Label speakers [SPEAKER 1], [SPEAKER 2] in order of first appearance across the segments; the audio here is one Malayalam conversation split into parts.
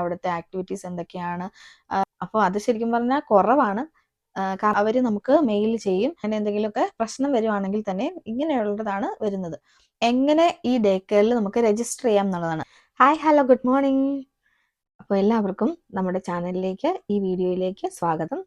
[SPEAKER 1] അവിടുത്തെ ആക്ടിവിറ്റീസ് എന്തൊക്കെയാണ്? അപ്പോൾ അത് ശരിക്കും പറഞ്ഞാൽ കുറവാണ്. അവർ നമുക്ക് മെയിൽ ചെയ്യും. അങ്ങനെ എന്തെങ്കിലുമൊക്കെ പ്രശ്നം വരുവാണെങ്കിൽ തന്നെ ഇങ്ങനെയുള്ളതാണ് വരുന്നത്. എങ്ങനെ ഈ ഡേ കെയറിൽ നമുക്ക് രജിസ്റ്റർ ചെയ്യാം എന്നുള്ളതാണ്. ഹായ് ഹലോ ഗുഡ് മോർണിംഗ് അപ്പോൾ എല്ലാവർക്കും നമ്മുടെ ചാനലിലേക്ക് ഈ വീഡിയോയിലേക്ക് സ്വാഗതം.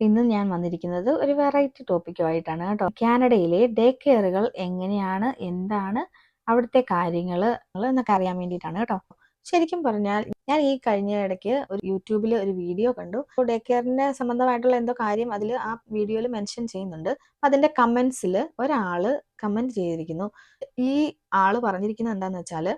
[SPEAKER 1] ഇന്ന് ഞാൻ വന്നിരിക്കുന്നത് ഒരു വെറൈറ്റി ടോപ്പിക്കുമായിട്ടാണ് കേട്ടോ. കാനഡയിലെ ഡേ കെയറുകൾ എങ്ങനെയാണ്? എന്താണ്? അവിടുത്തെ കാര്യങ്ങൾ എന്നൊക്കെ അറിയാൻ വേണ്ടിയിട്ടാണ് കേട്ടോ. ശരിക്കും പറഞ്ഞാൽ ഞാൻ ഈ കഴിഞ്ഞ ഇടയ്ക്ക് ഒരു യൂട്യൂബിൽ ഒരു വീഡിയോ കണ്ടു. ഡേ കെയറിന്റെ സംബന്ധമായിട്ടുള്ള എന്തോ കാര്യം അതിൽ ആ വീഡിയോയിൽ മെൻഷൻ ചെയ്യുന്നുണ്ട്. അതിന്റെ കമന്റ്സിൽ ഒരാൾ കമന്റ് ചെയ്തിരിക്കുന്നു. ഈ ആൾ പറഞ്ഞിരിക്കുന്നത് എന്താന്ന് വെച്ചാൽ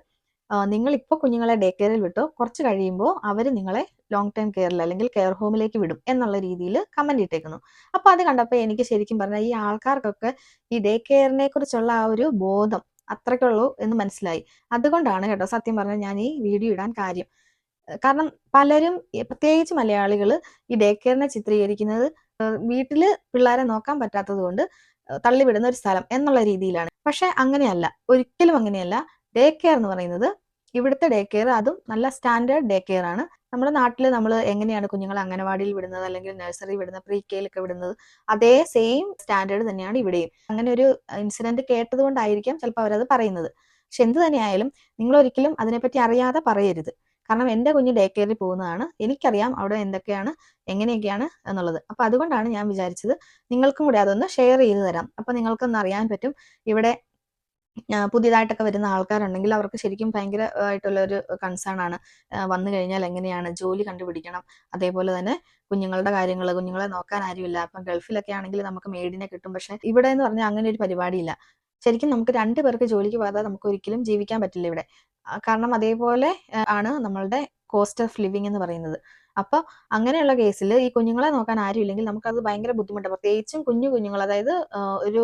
[SPEAKER 1] നിങ്ങൾ ഇപ്പോൾ കുഞ്ഞുങ്ങളെ ഡേ കെയറിൽ വിട്ടു കുറച്ച് കഴിയുമ്പോൾ അവർ നിങ്ങളെ ലോങ് ടൈം കെയറിൽ അല്ലെങ്കിൽ കെയർ ഹോമിലേക്ക് വിടും എന്നുള്ള രീതിയിൽ കമന്റ് ഇട്ടേക്കുന്നു. അപ്പോൾ അത് കണ്ടപ്പോൾ എനിക്ക് ശരിക്കും പറഞ്ഞാൽ ഈ ആൾക്കാർക്കൊക്കെ ഈ ഡേ കെയറിനെ കുറിച്ചുള്ള ആ ഒരു ബോധം അത്രയ്ക്കുള്ളൂ എന്ന് മനസ്സിലായി. അതുകൊണ്ടാണ് കേട്ടോ സത്യം പറഞ്ഞാൽ ഞാൻ ഈ വീഡിയോ ഇടാൻ കാര്യം. കാരണം പലരും പ്രത്യേകിച്ച് മലയാളികൾ ഈ ഡേ കെയറിനെ ചിത്രീകരിക്കുന്നത് വീട്ടിൽ പിള്ളേരെ നോക്കാൻ പറ്റാത്തത് കൊണ്ട് തള്ളിവിടുന്ന ഒരു സ്ഥലം എന്നുള്ള രീതിയിലാണ്. പക്ഷെ അങ്ങനെയല്ല. ഒരിക്കലും അങ്ങനെയല്ല. ഡേ കെയർ എന്ന് പറയുന്നത് ഇവിടുത്തെ ഡേ കെയർ അതും നല്ല സ്റ്റാൻഡേർഡ് ഡേ കെയർ ആണ്. നമ്മുടെ നാട്ടിൽ നമ്മൾ എങ്ങനെയാണ് കുഞ്ഞുങ്ങളെ അംഗനവാടിയിൽ വിടുന്നത് അല്ലെങ്കിൽ നഴ്സറി വിടുന്നത് പ്രീ കെയിലൊക്കെ വിടുന്നത് അതേ സെയിം സ്റ്റാൻഡേർഡ് തന്നെയാണ് ഇവിടെയും. അങ്ങനെ ഒരു ഇൻസിഡന്റ് കേട്ടത് കൊണ്ടായിരിക്കാം ചിലപ്പോൾ അവരത് പറയുന്നത്. പക്ഷെ എന്ത് തന്നെയായാലും നിങ്ങൾ ഒരിക്കലും അതിനെപ്പറ്റി അറിയാതെ പറയരുത്. കാരണം എന്റെ കുഞ്ഞ് ഡേ കെയറിൽ പോകുന്നതാണ്. എനിക്കറിയാം അവിടെ എന്തൊക്കെയാണ് എങ്ങനെയൊക്കെയാണ് എന്നുള്ളത്. അപ്പൊ അതുകൊണ്ടാണ് ഞാൻ വിചാരിച്ചത് നിങ്ങൾക്കും കൂടി അതൊന്ന് ഷെയർ ചെയ്തു തരാം. അപ്പൊ നിങ്ങൾക്കൊന്ന് അറിയാൻ പറ്റും ഇവിടെ പുതിയതായിട്ടൊക്കെ വരുന്ന ആൾക്കാരുണ്ടെങ്കിൽ അവർക്ക് ശരിക്കും ഭയങ്കരമായിട്ടുള്ള ഒരു കൺസേൺ ആണ്. വന്നു കഴിഞ്ഞാൽ എങ്ങനെയാണ്? ജോലി കണ്ടുപിടിക്കണം. അതേപോലെ തന്നെ കുഞ്ഞുങ്ങളുടെ കാര്യങ്ങൾ കുഞ്ഞുങ്ങളെ നോക്കാൻ ആരുമില്ല. അപ്പം ഗൾഫിലൊക്കെ ആണെങ്കിൽ നമുക്ക് മെയ്ഡിനെ കിട്ടും. പക്ഷെ ഇവിടെ എന്ന് പറഞ്ഞാൽ അങ്ങനെ ഒരു പരിപാടിയില്ല. ശരിക്കും നമുക്ക് രണ്ടു പേർക്ക് ജോലിക്ക് പോകാതെ നമുക്ക് ഒരിക്കലും ജീവിക്കാൻ പറ്റില്ല ഇവിടെ. കാരണം അതേപോലെ ആണ് നമ്മളുടെ കോസ്റ്റ് ഓഫ് ലിവിങ് എന്ന് പറയുന്നത്. അപ്പൊ അങ്ങനെയുള്ള കേസിൽ ഈ കുഞ്ഞുങ്ങളെ നോക്കാൻ ആരും ഇല്ലെങ്കിൽ നമുക്കത് ഭയങ്കര ബുദ്ധിമുട്ടാണ്. പ്രത്യേകിച്ചും കുഞ്ഞു കുഞ്ഞുങ്ങൾ അതായത് ഒരു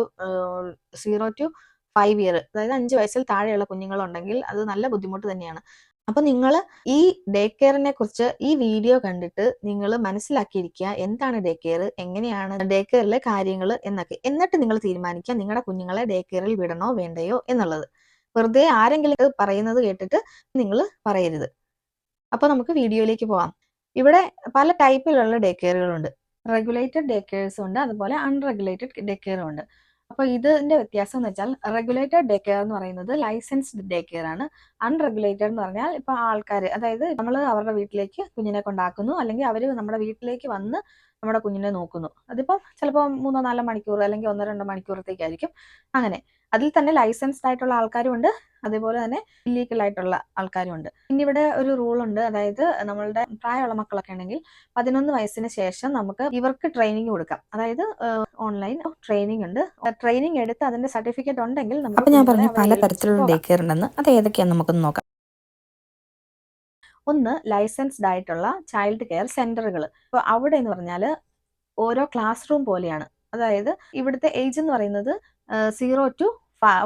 [SPEAKER 1] സീറോ ടു ഫൈവ് ഇയർ അതായത് അഞ്ച് വയസ്സിൽ താഴെയുള്ള കുഞ്ഞുങ്ങളുണ്ടെങ്കിൽ അത് നല്ല ബുദ്ധിമുട്ട് തന്നെയാണ്. അപ്പൊ നിങ്ങൾ ഈ ഡേ കെയറിനെ കുറിച്ച് ഈ വീഡിയോ കണ്ടിട്ട് നിങ്ങൾ മനസ്സിലാക്കിയിരിക്കുക എന്താണ് ഡേ കെയർ എങ്ങനെയാണ് ഡേ കെയറിലെ കാര്യങ്ങൾ എന്നൊക്കെ. എന്നിട്ട് നിങ്ങൾ തീരുമാനിക്കുക നിങ്ങളുടെ കുഞ്ഞുങ്ങളെ ഡേ കെയറിൽ വിടണോ വേണ്ടയോ എന്നുള്ളത്. വെറുതെ ആരെങ്കിലും പറയുന്നത് കേട്ടിട്ട് നിങ്ങൾ പറയരുത്. അപ്പൊ നമുക്ക് വീഡിയോയിലേക്ക് പോവാം. ഇവിടെ പല ടൈപ്പിലുള്ള ഡേ കെയറുകളുണ്ട് റെഗുലേറ്റഡ് ഡേ കെയർസും ഉണ്ട് അതുപോലെ അൺറെഗുലേറ്റഡ് ഡേ കെയറും ഉണ്ട്. അപ്പൊ ഇതിന്റെ വ്യത്യാസം എന്ന് വെച്ചാൽ റെഗുലേറ്റഡ് ഡേ കെയർ എന്ന് പറയുന്നത് ലൈസൻസ്ഡ് ഡേ കെയർ ആണ്. അൺറെഗുലേറ്റഡ് എന്ന് പറഞ്ഞാൽ ഇപ്പൊ ആൾക്കാർ അതായത് നമ്മൾ അവരുടെ വീട്ടിലേക്ക് കുഞ്ഞിനെ കൊണ്ടാക്കുന്നു അല്ലെങ്കിൽ അവർ നമ്മുടെ വീട്ടിലേക്ക് വന്ന് നമ്മുടെ കുഞ്ഞിനെ നോക്കുന്നു. അതിപ്പോൾ ചിലപ്പോൾ മൂന്നോ നാലോ മണിക്കൂർ അല്ലെങ്കിൽ ഒന്നോ രണ്ടോ മണിക്കൂറത്തേക്കായിരിക്കും. അങ്ങനെ. അതിൽ തന്നെ ലൈസൻസ്ഡ് ആയിട്ടുള്ള ആൾക്കാരും ഉണ്ട് അതേപോലെ തന്നെ ഇല്ലീഗൽ ആയിട്ടുള്ള ആൾക്കാരും ഉണ്ട് പിന്നെ ഇവിടെ ഒരു റൂൾ ഉണ്ട്. അതായത് നമ്മളുടെ പ്രായമുള്ള മക്കളൊക്കെ ഉണ്ടെങ്കിൽ പതിനൊന്ന് വയസ്സിന് ശേഷം നമുക്ക് ഇവർക്ക് ട്രെയിനിങ് കൊടുക്കാം. അതായത് ഓൺലൈൻ ട്രെയിനിങ് ഉണ്ട്. ട്രെയിനിങ് എടുത്ത് അതിന്റെ സർട്ടിഫിക്കറ്റ് ഉണ്ടെങ്കിൽ
[SPEAKER 2] നമുക്ക് ഞാൻ പറഞ്ഞ പല തരത്തിലുള്ള ഡേ കെയർ ഉണ്ടെന്ന്. അത് ഏതൊക്കെയാണെന്ന് നമുക്കൊന്ന് നോക്കാം.
[SPEAKER 1] ഒന്ന് ലൈസൻസ്ഡ് ആയിട്ടുള്ള ചൈൽഡ് കെയർ സെന്ററുകൾ അപ്പോൾ അവിടെ എന്ന് പറഞ്ഞാൽ ഓരോ ക്ലാസ് റൂം പോലെയാണ്. അതായത് ഇവിടുത്തെ ഏജ് എന്ന് പറയുന്നത് സീറോ ടു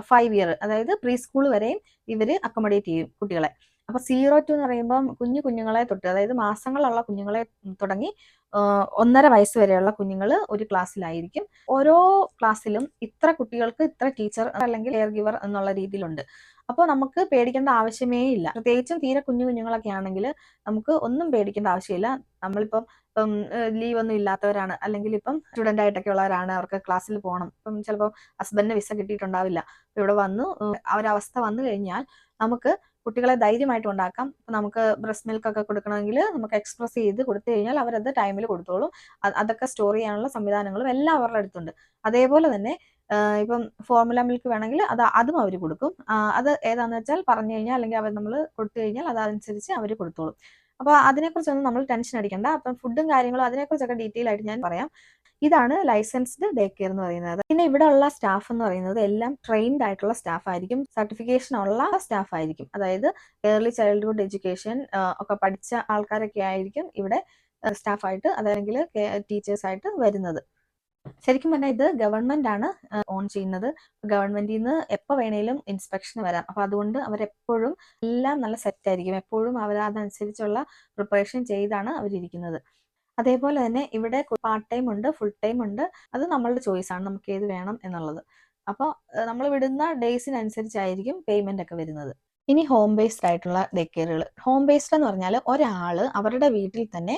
[SPEAKER 1] ഫൈവ് ഇയർ അതായത് പ്രീ സ്കൂൾ വരെയും ഇവർ അക്കോമഡേറ്റ് ചെയ്യും കുട്ടികളെ. അപ്പോൾ സീറോ ടു എന്ന് പറയുമ്പോൾ കുഞ്ഞു കുഞ്ഞുങ്ങളെ തൊട്ട് അതായത് മാസങ്ങളുള്ള കുഞ്ഞുങ്ങളെ തുടങ്ങി ഒന്നര വയസ്സ് വരെയുള്ള കുഞ്ഞുങ്ങൾ ഒരു ക്ലാസ്സിലായിരിക്കും ഓരോ ക്ലാസ്സിലും ഇത്ര കുട്ടികൾക്ക് ഇത്ര ടീച്ചർ അല്ലെങ്കിൽ കെയർ ഗിവർ എന്നുള്ള രീതിയിലുണ്ട്. അപ്പോൾ നമുക്ക് പേടിക്കേണ്ട ആവശ്യമേ ഇല്ല. പ്രത്യേകിച്ചും തീരെ കുഞ്ഞു കുഞ്ഞുങ്ങളൊക്കെ ആണെങ്കിൽ നമുക്ക് ഒന്നും പേടിക്കേണ്ട ആവശ്യമില്ല. നമ്മളിപ്പം ഇപ്പം ലീവ് ഒന്നും ഇല്ലാത്തവരാണ്. അല്ലെങ്കിൽ ഇപ്പം സ്റ്റുഡന്റ് ആയിട്ടൊക്കെ ഉള്ളവരാണ്. അവർക്ക് ക്ലാസ്സിൽ പോകണം. ഇപ്പം ചിലപ്പോൾ ഹസ്ബൻഡിന് വിസ കിട്ടിയിട്ടുണ്ടാവില്ല. ഇവിടെ വന്നു. അവസ്ഥ വന്നു കഴിഞ്ഞാൽ നമുക്ക് കുട്ടികളെ ധൈര്യമായിട്ട് ഉണ്ടാക്കാം. നമുക്ക് ബ്രസ്റ്റ് മിൽക്ക് ഒക്കെ കൊടുക്കണമെങ്കിൽ നമുക്ക് എക്സ്പ്രസ് ചെയ്ത് കൊടുത്തു കഴിഞ്ഞാൽ അവരത് ടൈമിൽ കൊടുത്തോളും. അതൊക്കെ സ്റ്റോർ ചെയ്യാനുള്ള സംവിധാനങ്ങളും എല്ലാം അവരുടെ അടുത്തുണ്ട്. അതേപോലെ തന്നെ ഇപ്പം ഫോർമുല മിൽക്ക് വേണമെങ്കിൽ അത് അതും അവർ കൊടുക്കും. അത് ഏതാന്ന് വെച്ചാൽ പറഞ്ഞു കഴിഞ്ഞാൽ അല്ലെങ്കിൽ അവർ നമ്മൾ കൊടുത്തു കഴിഞ്ഞാൽ അതനുസരിച്ച് അവർ കൊടുത്തോളും. അപ്പോൾ അതിനെക്കുറിച്ചൊന്നും നമ്മൾ ടെൻഷൻ അടിക്കണ്ട. അപ്പം ഫുഡും കാര്യങ്ങളും അതിനെക്കുറിച്ചൊക്കെ ഡീറ്റെയിൽ ആയിട്ട് ഞാൻ പറയാം. ഇതാണ് ലൈസൻസ്ഡ് ഡേ കെയർ എന്ന് പറയുന്നത്. പിന്നെ ഇവിടെ ഉള്ള സ്റ്റാഫ് എന്ന് പറയുന്നത് എല്ലാം ട്രെയിൻഡ് ആയിട്ടുള്ള സ്റ്റാഫ് ആയിരിക്കും. സർട്ടിഫിക്കേഷൻ ഉള്ള സ്റ്റാഫ് ആയിരിക്കും. അതായത് ഏർലി ചൈൽഡ്ഹുഡ് എഡ്യൂക്കേഷൻ ഒക്കെ പഠിച്ച ആൾക്കാരൊക്കെ ആയിരിക്കും ഇവിടെ സ്റ്റാഫായിട്ട് അതല്ലെങ്കിൽ ടീച്ചേഴ്സ് ആയിട്ട് വരുന്നത്. ശരിക്കും പറഞ്ഞാൽ ഇത് ഗവൺമെന്റ് ആണ് ഓൺ ചെയ്യുന്നത്. ഗവൺമെന്റിൽ നിന്ന് എപ്പോൾ വേണേലും ഇൻസ്പെക്ഷൻ വരാം. അപ്പൊ അതുകൊണ്ട് അവരെപ്പോഴും എല്ലാം നല്ല സെറ്റ് ആയിരിക്കും. എപ്പോഴും അവർ അതനുസരിച്ചുള്ള പ്രിപ്പറേഷൻ ചെയ്താണ് അവരിരിക്കുന്നത്. അതേപോലെ തന്നെ ഇവിടെ പാർട്ട് ടൈം ഉണ്ട് ഫുൾ ടൈം ഉണ്ട്. അത് നമ്മളുടെ ചോയ്സ് ആണ്. നമുക്ക് ഏത് വേണം എന്നുള്ളത്. അപ്പോൾ നമ്മൾ വിടുന്ന ഡേയ്സിനനുസരിച്ചായിരിക്കും പേയ്മെന്റ് ഒക്കെ വരുന്നത്. ഇനി ഹോം ബേസ്ഡ് ആയിട്ടുള്ള ഡേ കെയറുകൾ ഹോം ബേസ്ഡ് എന്ന് പറഞ്ഞാൽ ഒരാൾ അവരുടെ വീട്ടിൽ തന്നെ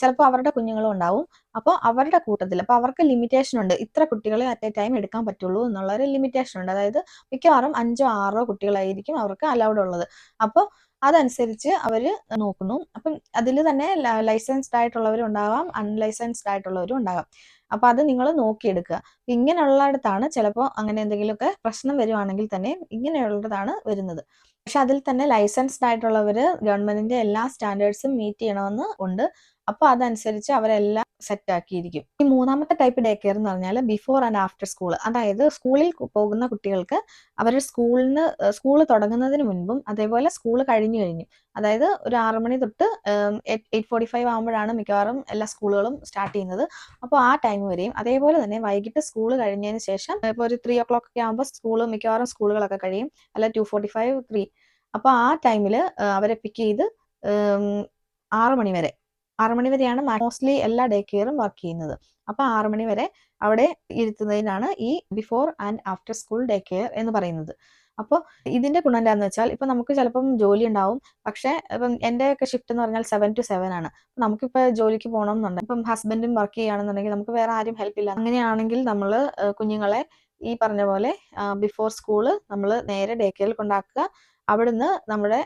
[SPEAKER 1] ചിലപ്പോൾ അവരുടെ കുഞ്ഞുങ്ങളും ഉണ്ടാവും. അപ്പോൾ അവരുടെ കൂട്ടത്തിൽ അപ്പോൾ അവർക്ക് ലിമിറ്റേഷൻ ഉണ്ട്. ഇത്ര കുട്ടികളെ അറ്റ് എ ടൈം എടുക്കാൻ പറ്റുള്ളൂ എന്നുള്ള ഒരു ലിമിറ്റേഷൻ ഉണ്ട്. അതായത് മിക്കവാറും അഞ്ചോ ആറോ കുട്ടികളായിരിക്കും അവർക്ക് അലൗഡ് ഉള്ളത്. അപ്പോൾ അതനുസരിച്ച് അവർ നോക്കുന്നു. അപ്പം അതിൽ തന്നെ ലൈസൻസ്ഡ് ആയിട്ടുള്ളവരും ഉണ്ടാവാം അൺലൈസൻസ്ഡ് ആയിട്ടുള്ളവരും ഉണ്ടാകാം അപ്പൊ അത് നിങ്ങൾ നോക്കിയെടുക്കുക. ഇങ്ങനെയുള്ളിടത്താണ് ചിലപ്പോൾ അങ്ങനെ എന്തെങ്കിലുമൊക്കെ പ്രശ്നം വരുവാണെങ്കിൽ തന്നെ ഇങ്ങനെയുള്ളതാണ് വരുന്നത്. പക്ഷെ അതിൽ തന്നെ ലൈസൻസ്ഡ് ആയിട്ടുള്ളവർ ഗവൺമെന്റിന്റെ എല്ലാ സ്റ്റാൻഡേർഡ്സും മീറ്റ് ചെയ്യണമെന്ന് ഉണ്ട്. അപ്പോൾ അതനുസരിച്ച് അവരെല്ലാം സെറ്റ് ആക്കിയിരിക്കും ഈ മൂന്നാമത്തെ ടൈപ്പ് ഡേ കെയർ എന്ന് പറഞ്ഞാൽ ബിഫോർ ആൻഡ് ആഫ്റ്റർ സ്കൂൾ അതായത് സ്കൂളിൽ പോകുന്ന കുട്ടികൾക്ക് അവരുടെ സ്കൂളിന് സ്കൂൾ തുടങ്ങുന്നതിന് മുൻപും അതേപോലെ സ്കൂൾ കഴിഞ്ഞു കഴിഞ്ഞു. അതായത് ഒരു ആറ് മണി തൊട്ട് എയ്റ്റ് ഫോർട്ടി ഫൈവ് ആകുമ്പോഴാണ് മിക്കവാറും എല്ലാ സ്കൂളുകളും സ്റ്റാർട്ട് ചെയ്യുന്നത്. അപ്പോൾ ആ ടൈം വരെയും അതേപോലെ തന്നെ വൈകിട്ട് സ്കൂൾ കഴിഞ്ഞതിന് ശേഷം ഇപ്പോൾ ഒരു ത്രീ ഒ ക്ലോക്ക് ഒക്കെ ആകുമ്പോൾ സ്കൂൾ മിക്കവാറും സ്കൂളുകളൊക്കെ കഴിയും. അല്ല ടു ഫോർട്ടി ഫൈവ് ത്രീ അപ്പോൾ ആ ടൈമിൽ അവരെ പിക്ക് ചെയ്ത് ആറ് മണി വരെ ആറ് മണി വരെയാണ് മോസ്റ്റ്ലി എല്ലാ ഡേ കെയറും വർക്ക് ചെയ്യുന്നത്. അപ്പോൾ ആറു മണി വരെ അവിടെ ഇരുത്തുന്നതിനാണ് ഈ before and after school day care എന്ന് പറയുന്നത്. അപ്പോൾ ഇതിന്റെ ഗുണം എന്താണെന്ന് വെച്ചാൽ ഇപ്പൊ നമുക്ക് ചിലപ്പം ജോലി ഉണ്ടാവും. പക്ഷെ ഇപ്പം എന്റെ ഒക്കെ ഷിഫ്റ്റ് എന്ന് പറഞ്ഞാൽ സെവൻ ടു സെവൻ ആണ്. നമുക്കിപ്പോൾ ജോലിക്ക് പോകണം എന്നുണ്ടെങ്കിൽ ഇപ്പം ഹസ്ബൻഡും വർക്ക് ചെയ്യുകയാണെന്നുണ്ടെങ്കിൽ നമുക്ക് വേറെ ആരും ഹെൽപ്പ് ഇല്ല. അങ്ങനെയാണെങ്കിൽ നമ്മൾ കുഞ്ഞുങ്ങളെ ഈ പറഞ്ഞ പോലെ ബിഫോർ സ്കൂൾ നമ്മൾ നേരെ ഡേ കെയറിൽ കൊണ്ടാക്കുക. അവിടുന്ന് നമ്മുടെ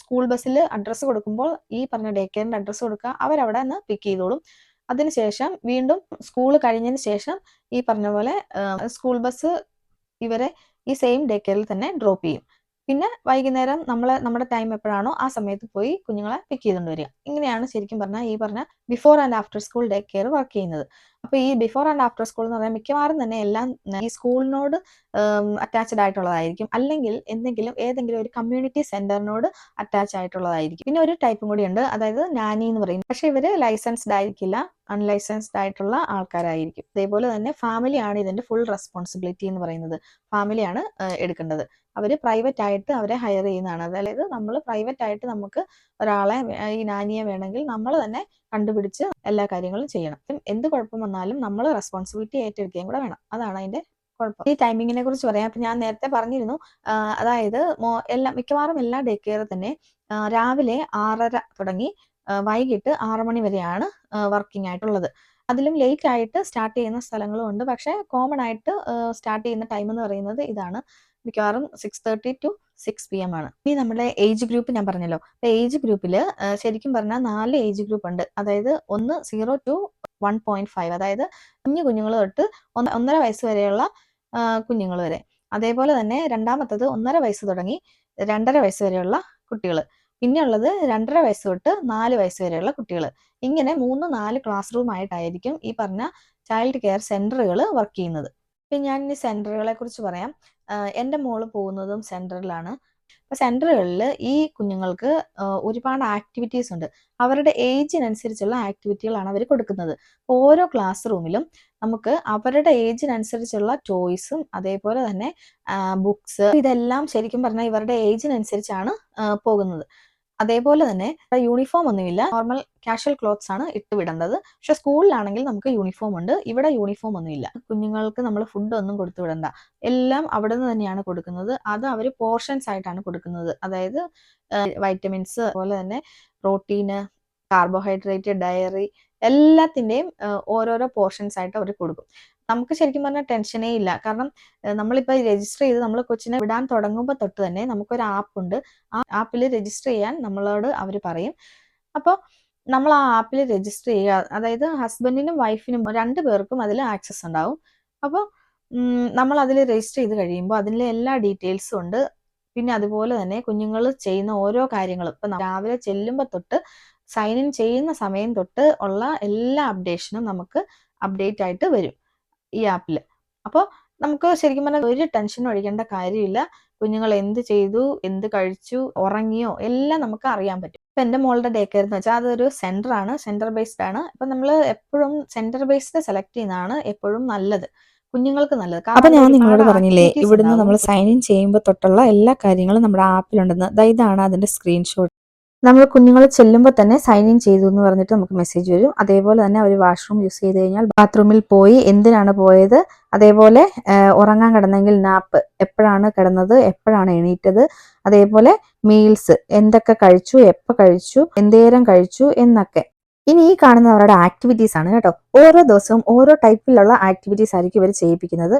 [SPEAKER 1] സ്കൂൾ ബസ്സിൽ അഡ്രസ്സ് കൊടുക്കുമ്പോൾ ഈ പറഞ്ഞ ഡേ കെയറിന്റെ അഡ്രസ്സ് കൊടുക്കുക. അവരവിടെ നിന്ന് പിക്ക് ചെയ്തോളും. അതിനുശേഷം വീണ്ടും സ്കൂൾ കഴിഞ്ഞതിന് ശേഷം ഈ പറഞ്ഞ പോലെ സ്കൂൾ ബസ് ഇവരെ ഈ സെയിം ഡേ കെയറിൽ തന്നെ ഡ്രോപ്പ് ചെയ്യും. പിന്നെ വൈകുന്നേരം നമ്മൾ നമ്മുടെ ടൈം എപ്പോഴാണോ ആ സമയത്ത് പോയി കുഞ്ഞുങ്ങളെ പിക്ക് ചെയ്തുകൊണ്ട് വരിക. ഇങ്ങനെയാണ് ശരിക്കും പറഞ്ഞാൽ ഈ പറഞ്ഞ before and after school day care work ചെയ്യുന്നത്. അപ്പൊ ഈ ബിഫോർ ആൻഡ് ആഫ്റ്റർ സ്കൂൾ എന്ന് പറഞ്ഞാൽ മിക്കവാറും തന്നെ എല്ലാം ഈ സ്കൂളിനോട് അറ്റാച്ച്ഡ് ആയിട്ടുള്ളതായിരിക്കും. അല്ലെങ്കിൽ എന്തെങ്കിലും ഏതെങ്കിലും ഒരു കമ്മ്യൂണിറ്റി സെന്ററിനോട് അറ്റാച്ച് ആയിട്ടുള്ളതായിരിക്കും. പിന്നെ ഒരു ടൈപ്പും കൂടി ഉണ്ട്. അതായത് നാനി എന്ന് പറയുന്നത്. പക്ഷെ ഇവർ ലൈസൻസ്ഡ് ആയിരിക്കില്ല. അൺലൈസൻസ്ഡ് ആയിട്ടുള്ള ആൾക്കാരായിരിക്കും. അതേപോലെ തന്നെ ഫാമിലിയാണ് ഇതിന്റെ ഫുൾ റെസ്പോൺസിബിലിറ്റി എന്ന് പറയുന്നത്. ഫാമിലിയാണ് എടുക്കേണ്ടത്. അവർ പ്രൈവറ്റ് ആയിട്ട് അവരെ ഹയർ ചെയ്യുന്നതാണ്. അതായത് നമ്മൾ പ്രൈവറ്റ് ആയിട്ട് നമുക്ക് ഒരാളെ ഈ നാനിയെ വേണമെങ്കിൽ നമ്മൾ തന്നെ കണ്ടുപിടിച്ച് എല്ലാ കാര്യങ്ങളും ചെയ്യണം. എന്ത് കുഴപ്പം വന്നാലും നമ്മൾ റെസ്പോൺസിബിലിറ്റി ഏറ്റെടുക്കുകയും കൂടെ വേണം. അതാണ് അതിന്റെ കുഴപ്പം. ഈ ടൈമിങ്ങിനെ കുറിച്ച് പറയാം അപ്പൊ ഞാൻ നേരത്തെ പറഞ്ഞിരുന്നു. അതായത് എല്ലാ മിക്കവാറും എല്ലാ ഡേ കെയർ തന്നെ രാവിലെ ആറര തുടങ്ങി വൈകിട്ട് ആറു മണി വരെയാണ് വർക്കിംഗ് ആയിട്ടുള്ളത്. അതിലും ലേറ്റ് ആയിട്ട് സ്റ്റാർട്ട് ചെയ്യുന്ന സ്ഥലങ്ങളും ഉണ്ട്. പക്ഷേ കോമൺ ആയിട്ട് സ്റ്റാർട്ട് ചെയ്യുന്ന ടൈം എന്ന് പറയുന്നത് ഇതാണ്. മിക്കവാറും six thirty to six P M ആണ്. ഇനി നമ്മുടെ ഏജ് ഗ്രൂപ്പ് ഞാൻ പറഞ്ഞല്ലോ. അപ്പൊ ഏജ് ഗ്രൂപ്പിൽ ശരിക്കും പറഞ്ഞാൽ നാല് ഏജ് ഗ്രൂപ്പ് ഉണ്ട്. അതായത് ഒന്ന് zero to one point five അതായത് കുഞ്ഞു കുഞ്ഞുങ്ങൾ തൊട്ട് ഒന്നര വയസ്സ് വരെയുള്ള കുഞ്ഞുങ്ങൾ വരെ. അതേപോലെ തന്നെ രണ്ടാമത്തത് ഒന്നര വയസ്സ് തുടങ്ങി രണ്ടര വയസ്സ് വരെയുള്ള കുട്ടികൾ. പിന്നെയുള്ളത് രണ്ടര വയസ്സ് തൊട്ട് നാല് വയസ്സ് വരെയുള്ള കുട്ടികൾ. ഇങ്ങനെ മൂന്ന് നാല് ക്ലാസ് റൂം ആയിട്ടായിരിക്കും ഈ പറഞ്ഞ ചൈൽഡ് കെയർ സെന്ററുകൾ വർക്ക് ചെയ്യുന്നത്. പിന്നെ ഞാൻ ഇനി സെന്ററുകളെ കുറിച്ച് പറയാം. എന്റെ മോൾ പോകുന്നതും സെന്ററിലാണ് അപ്പൊ സെന്ററുകളിൽ ഈ കുഞ്ഞുങ്ങൾക്ക് ഒരുപാട് ആക്ടിവിറ്റീസ് ഉണ്ട്. അവരുടെ ഏജിനനുസരിച്ചുള്ള ആക്ടിവിറ്റികളാണ് അവർ കൊടുക്കുന്നത്. ഓരോ ക്ലാസ് റൂമിലും നമുക്ക് അവരുടെ ഏജിനനുസരിച്ചുള്ള ടോയ്സും അതേപോലെ തന്നെ ബുക്സ് ഇതെല്ലാം ശരിക്കും പറഞ്ഞാൽ ഇവരുടെ ഏജിനനുസരിച്ചാണ് പോകുന്നത്. അതേപോലെ തന്നെ യൂണിഫോം ഒന്നുമില്ല. നോർമൽ കാഷ്വൽ ക്ലോത്ത്സ് ആണ് ഇട്ട് വിടേണ്ടത്. പക്ഷെ സ്കൂളിലാണെങ്കിൽ നമുക്ക് യൂണിഫോം ഉണ്ട്. ഇവിടെ യൂണിഫോം ഒന്നുമില്ല. കുഞ്ഞുങ്ങൾക്ക് നമ്മൾ ഫുഡ് ഒന്നും കൊടുത്തു വിടണ്ട. എല്ലാം അവിടെ നിന്ന് തന്നെയാണ് കൊടുക്കുന്നത്. അത് അവർ പോർഷൻസ് ആയിട്ടാണ് കൊടുക്കുന്നത്. അതായത് വൈറ്റമിൻസ് അതുപോലെ തന്നെ പ്രോട്ടീന് കാർബോഹൈഡ്രേറ്റ് ഡയറി എല്ലാത്തിന്റെയും ഓരോരോ പോർഷൻസ് ആയിട്ട് അവർ കൊടുക്കും. നമുക്ക് ശരിക്കും പറഞ്ഞാൽ ടെൻഷനേ ഇല്ല. കാരണം നമ്മളിപ്പോൾ രജിസ്റ്റർ ചെയ്ത് നമ്മൾ കൊച്ചിനെ വിടാൻ തുടങ്ങുമ്പോൾ തൊട്ട് തന്നെ നമുക്കൊരു ആപ്പ് ഉണ്ട്. ആ ആപ്പിൽ രജിസ്റ്റർ ചെയ്യാൻ നമ്മളോട് അവർ പറയും. അപ്പോൾ നമ്മൾ ആ ആപ്പിൽ രജിസ്റ്റർ ചെയ്യുക അതായത് ഹസ്ബൻഡിനും വൈഫിനും രണ്ട് പേർക്കും അതിൽ ആക്സസ് ഉണ്ടാവും. അപ്പോൾ നമ്മൾ അതിൽ രജിസ്റ്റർ ചെയ്ത് കഴിയുമ്പോൾ അതിലെ എല്ലാ ഡീറ്റെയിൽസും ഉണ്ട്. പിന്നെ അതുപോലെ തന്നെ കുഞ്ഞുങ്ങൾ ചെയ്യുന്ന ഓരോ കാര്യങ്ങളും. ഇപ്പം രാവിലെ ചെല്ലുമ്പോൾ തൊട്ട് സൈൻ ഇൻ ചെയ്യുന്ന സമയം തൊട്ട് ഉള്ള എല്ലാ അപ്ഡേഷനും നമുക്ക് അപ്ഡേറ്റ് ആയിട്ട് വരും. ഈ ആപ്പിൽ അപ്പോൾ നമുക്ക് ശരിക്കും പറഞ്ഞാൽ ഒരു ടെൻഷൻ അടിക്കേണ്ട കാര്യമില്ല. കുഞ്ഞുങ്ങൾ എന്ത് ചെയ്തു എന്ത് കഴിച്ചു ഉറങ്ങിയോ എല്ലാം നമുക്ക് അറിയാൻ പറ്റും. ഇപ്പൊ എന്റെ മോളുടെ ഡേ കെയർ എന്ന് വെച്ചാൽ അതൊരു സെന്റർ ആണ് സെന്റർ ബേസ്ഡ് ആണ്. അപ്പൊ നമ്മൾ എപ്പോഴും സെന്റർ ബേസ്ഡ് സെലക്ട് ചെയ്യുന്നതാണ് എപ്പോഴും നല്ലത്. കുഞ്ഞുങ്ങൾക്ക് നല്ലത്.
[SPEAKER 2] അപ്പൊ ഞാൻ നിങ്ങളോട് പറഞ്ഞില്ലേ ഇവിടുന്ന് നമ്മൾ സൈൻ ഇൻ ചെയ്യുമ്പോൾ തൊട്ടുള്ള എല്ലാ കാര്യങ്ങളും നമ്മുടെ ആപ്പിലുണ്ടെന്ന്. ഇതാണ് അതിന്റെ സ്ക്രീൻഷോട്ട്.
[SPEAKER 1] നമ്മൾ കുഞ്ഞുങ്ങൾ ചെല്ലുമ്പോൾ തന്നെ സൈൻ ഇൻ ചെയ്തു എന്ന് പറഞ്ഞിട്ട് നമുക്ക് മെസ്സേജ് വരും. അതേപോലെ തന്നെ അവർ വാഷ്റൂം യൂസ് ചെയ്ത് കഴിഞ്ഞാൽ ബാത്റൂമിൽ പോയി എന്തിനാണ് പോയത്? അതേപോലെ ഉറങ്ങാൻ കിടന്നെങ്കിൽ നാപ്പ് എപ്പോഴാണ് കിടന്നത്? എപ്പോഴാണ് എണീറ്റത്? അതേപോലെ മീൽസ് എന്തൊക്കെ കഴിച്ചു? എപ്പോൾ കഴിച്ചു? എന്തേരം കഴിച്ചു? എന്നൊക്കെ. ഇനി ഈ കാണുന്ന അവരുടെ ആക്ടിവിറ്റീസ് ആണ് കേട്ടോ. ഓരോ ദിവസവും ഓരോ ടൈപ്പിലുള്ള ആക്ടിവിറ്റീസ് ആയിരിക്കും ഇവർ ചെയ്യിപ്പിക്കുന്നത്.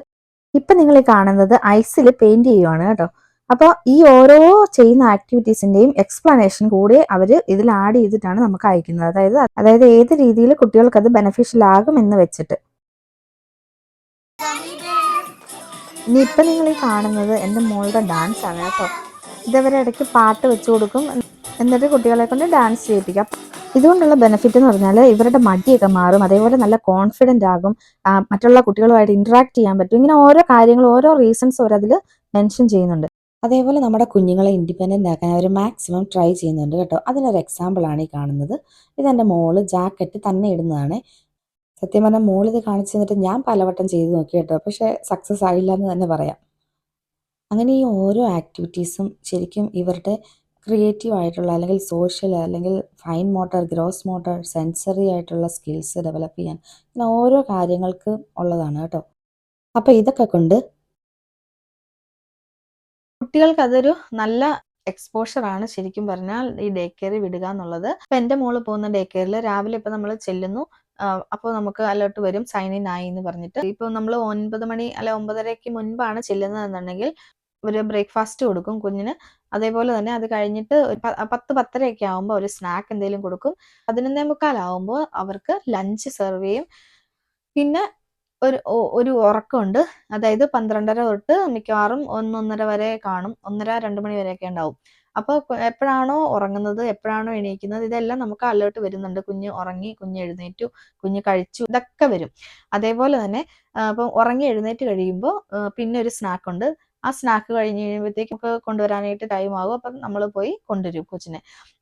[SPEAKER 1] ഇപ്പൊ നിങ്ങൾ ഈ കാണുന്നത് ഐസിൽ പെയിന്റ് ചെയ്യുവാണ് കേട്ടോ. അപ്പോൾ ഈ ഓരോ ചെയ്യുന്ന ആക്ടിവിറ്റീസിന്റെയും എക്സ്പ്ലനേഷൻ കൂടി അവർ ഇതിൽ ആഡ് ചെയ്തിട്ടാണ് നമുക്ക് അയക്കുന്നത്. അതായത് അതായത് ഏത് രീതിയിൽ കുട്ടികൾക്ക് അത് ബെനഫിഷ്യൽ ആകും എന്ന് വെച്ചിട്ട്. ഇനി നിങ്ങൾ ഈ കാണുന്നത് എന്റെ മോളുടെ ഡാൻസ് ആണ് കേട്ടോ. ഇതവരെ ഇടയ്ക്ക് പാട്ട് വെച്ചു കൊടുക്കും. എന്നിട്ട് കുട്ടികളെ കൊണ്ട് ഡാൻസ് ചെയ്യിപ്പിക്കാം. ഇതുകൊണ്ടുള്ള ബെനിഫിറ്റ് എന്ന് പറഞ്ഞാൽ ഇവരുടെ മടിയൊക്കെ മാറും. അതേപോലെ നല്ല കോൺഫിഡന്റ് ആകും. മറ്റുള്ള കുട്ടികളുമായിട്ട് ഇന്ററാക്ട് ചെയ്യാൻ പറ്റും. ഇങ്ങനെ ഓരോ കാര്യങ്ങളും ഓരോ റീസൺസ് അവരതിൽ മെൻഷൻ ചെയ്യുന്നുണ്ട്.
[SPEAKER 2] അതേപോലെ നമ്മുടെ കുഞ്ഞുങ്ങളെ ഇൻഡിപെൻഡന്റ് ആക്കാൻ അവർ മാക്സിമം ട്രൈ ചെയ്യുന്നുണ്ട് കേട്ടോ. അതിനൊരു എക്സാമ്പിളാണ് ഈ കാണുന്നത്. ഇതെന്റെ മോൾ ജാക്കറ്റ് തന്നെ ഇടുന്നതാണ്. സത്യം പറഞ്ഞാൽ മോൾ ഇത് കാണിച്ചു തന്നിട്ട് ഞാൻ പലവട്ടം ചെയ്ത് നോക്കി കേട്ടോ. പക്ഷേ സക്സസ് ആയില്ല എന്ന് തന്നെ പറയാം. അങ്ങനെ ഈ ഓരോ ആക്ടിവിറ്റീസും ശരിക്കും ഇവരുടെ ക്രിയേറ്റീവ് ആയിട്ടുള്ള അല്ലെങ്കിൽ സോഷ്യൽ അല്ലെങ്കിൽ fine motor gross motor sensory ആയിട്ടുള്ള സ്കിൽസ് ഡെവലപ്പ് ചെയ്യാൻ ഇങ്ങനെ ഓരോ കാര്യങ്ങൾക്ക് ഉള്ളതാണ് കേട്ടോ. അപ്പോൾ ഇതൊക്കെ കൊണ്ട്
[SPEAKER 1] കുട്ടികൾക്ക് അതൊരു നല്ല എക്സ്പോഷർ ആണ് ശരിക്കും പറഞ്ഞാൽ ഈ ഡേ കെയർ വിടുക എന്നുള്ളത്. ഇപ്പൊ എന്റെ മോൾ പോകുന്ന ഡേ കെയറിൽ രാവിലെ ഇപ്പൊ നമ്മൾ ചെല്ലുന്നു. അപ്പോൾ നമുക്ക് അലേർട്ട് വരും സൈൻ ഇൻ ആയി എന്ന് പറഞ്ഞിട്ട്. ഇപ്പൊ നമ്മൾ ഒൻപത് മണി അല്ലെ ഒമ്പതരയ്ക്ക് മുൻപാണ് ചെല്ലുന്നതെന്നുണ്ടെങ്കിൽ ഒരു ബ്രേക്ക്ഫാസ്റ്റ് കൊടുക്കും കുഞ്ഞിന്. അതേപോലെ തന്നെ അത് കഴിഞ്ഞിട്ട് പത്ത് പത്തരയൊക്കെ ആകുമ്പോൾ ഒരു സ്നാക്ക് എന്തെങ്കിലും കൊടുക്കും. പതിനൊന്നേ മുക്കാലാവുമ്പോൾ അവർക്ക് ലഞ്ച് സെർവ് ചെയ്യും. പിന്നെ ഒരു ഒരു ഉറക്കമുണ്ട്. അതായത് പന്ത്രണ്ടര തൊട്ട് മിക്കവാറും ഒന്നൊന്നര വരെ കാണും. ഒന്നര രണ്ട് മണി വരെയൊക്കെ ഉണ്ടാവും. അപ്പോൾ എപ്പോഴാണോ ഉറങ്ങുന്നത് എപ്പോഴാണോ എണീക്കുന്നത് ഇതെല്ലാം നമുക്ക് അലേർട്ട് വരുന്നുണ്ട്. കുഞ്ഞ് ഉറങ്ങി കുഞ്ഞ് എഴുന്നേറ്റു കുഞ്ഞ് കഴിച്ചു ഇതൊക്കെ വരും. അതേപോലെ തന്നെ അപ്പം ഉറങ്ങി എഴുന്നേറ്റ് കഴിയുമ്പോൾ പിന്നെ ഒരു സ്നാക്ക് ഉണ്ട്. ആ സ്നാക്ക് കഴിഞ്ഞ് കഴിയുമ്പോഴത്തേക്ക് നമുക്ക് കൊണ്ടുവരാനായിട്ട് ടൈം ആകും അപ്പം നമ്മൾ പോയി കൊണ്ടുവരും കൊച്ചിനെ.